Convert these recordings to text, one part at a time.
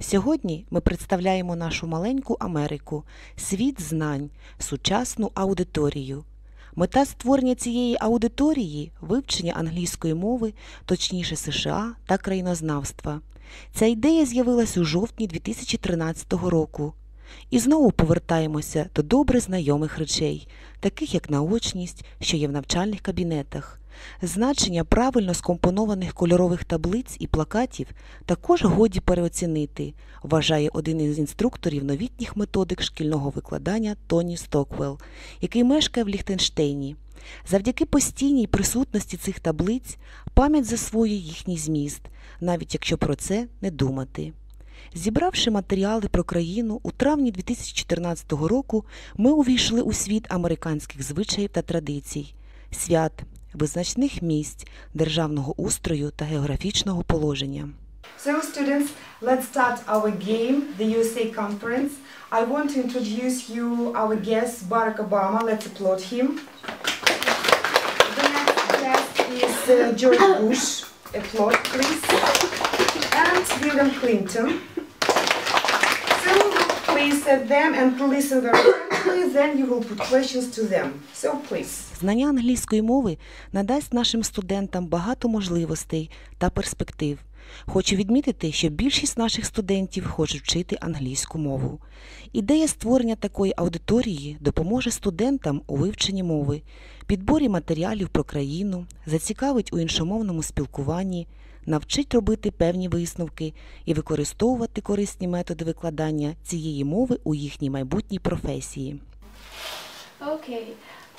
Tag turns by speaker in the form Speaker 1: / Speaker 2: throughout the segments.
Speaker 1: Сьогодні ми представляємо нашу маленьку Америку, світ знань, сучасну аудиторію. Мета створення цієї аудиторії вивчення англійської мови, точніше США та країнознавства. Ця ідея з'явилась у жовтні 2013 року. І знову повертаємося до добре знайомих речей, таких як наочність, що є в навчальних кабінетах. Значення правильно скомпонованих кольорових таблиць і плакатів також годі переоцінити, вважає один із інструкторів новітніх методик шкільного викладання Тоні Стоквелл, який мешкає в Ліхтенштейні. Завдяки постійній присутності цих таблиць пам'ять засвоює їхній зміст, навіть якщо про це не думати. Зібравши матеріали про країну, у травні 2014 року ми увійшли у світ американських звичаїв та традицій, свят, визначних місць, державного устрою та географічного положення.
Speaker 2: So students, let's start our game, the USA conference. I want to introduce you our guest, Barack Obama. Let's applaud him. The next guest is uh, George Bush. Applaud, please. And William Clinton. So please set them and listen very
Speaker 1: Знання англійської мови надасть нашим студентам багато можливостей та перспектив. Хочу відмітити, що більшість наших студентів хочуть вчити англійську мову. Ідея створення такої аудиторії допоможе студентам у вивченні мови, підборі матеріалів про країну, зацікавить у іншомовному спілкуванні, навчить робити певні висновки і використовувати корисні методи викладання цієї мови у їхній майбутній професії.
Speaker 3: Okay.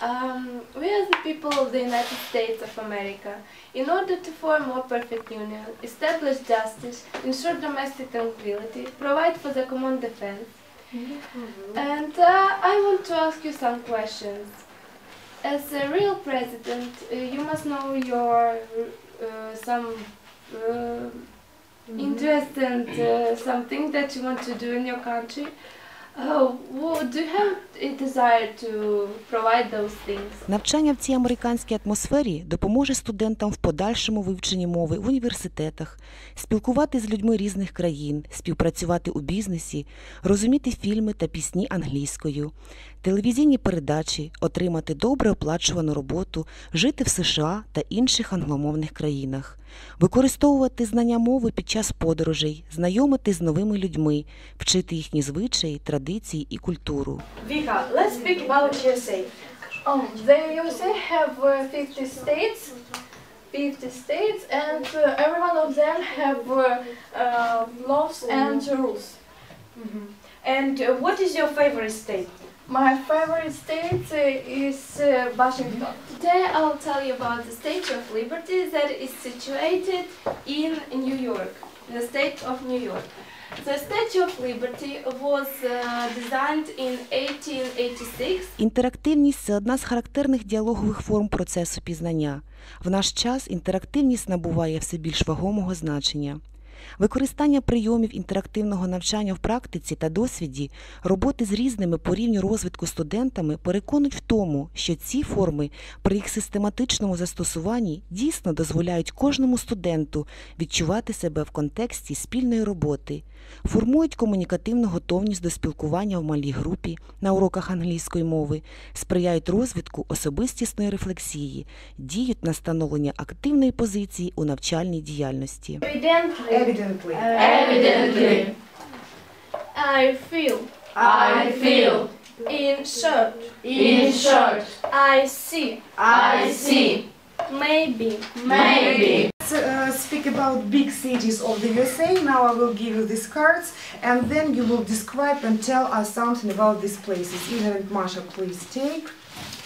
Speaker 3: Um, we are the people of the United States of America. In order to form more perfect union, establish justice, ensure domestic tranquility, provide for the common defense. And uh, I want to ask you some questions. As a real president, uh, you must know your uh, some uh, interest and uh, something that you want to do in your country. Uh, do you have a desire to provide those things?
Speaker 1: Навчання в цій американській атмосфері допоможе студентам в подальшому вивченні мови в університетах, спілкувати з людьми різних країн, співпрацювати у бізнесі, розуміти фільми та пісні англійською, телевізійні передачі, отримати добре оплачувану роботу, жити в США та інших англомовних країнах, використовувати знання мови під час подорожей, знайомити з новими людьми, вчити їхні звичаї, традиції і культуру.
Speaker 4: Vika, let's speak about USA.
Speaker 3: Oh, the USA have uh, 50 states, 50 states, and uh, every one of them have uh, uh, laws and rules.
Speaker 4: And uh, what is your favorite state?
Speaker 3: My favorite state uh, is uh, Washington. Today I'll tell you about the Statue of Liberty that is situated in New York, the state of New York. The Statue of Liberty was uh, designed in 1886
Speaker 1: Інтерактивність це одна з характерних діалогових форм процесу пізнання. В наш час інтерактивність набуває все більш вагомого значення. Використання прийомів інтерактивного навчання в практиці та досвіді, роботи з різними по рівню розвитку студентами переконують в тому, що ці форми при їх систематичному застосуванні дійсно дозволяють кожному студенту відчувати себе в контексті спільної роботи, формують комунікативну готовність до спілкування в малій групі на уроках англійської мови, сприяють розвитку особистісної рефлексії, діють на становлення активної позиції у навчальній діяльності.
Speaker 2: Evidently.
Speaker 3: Evidently. I feel.
Speaker 5: I feel.
Speaker 3: In short.
Speaker 5: In short,
Speaker 3: I see.
Speaker 5: I see.
Speaker 3: Maybe.
Speaker 5: Maybe.
Speaker 2: Let's uh, speak about big cities of the USA. Now I will give you these cards and then you will describe and tell us something about these places. Ina and Masha, please take.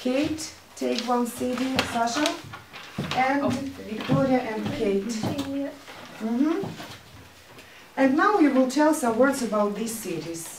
Speaker 2: Kate, take one city. Sasha. And Victoria and Kate. Mhm. And now you will tell some words about these cities.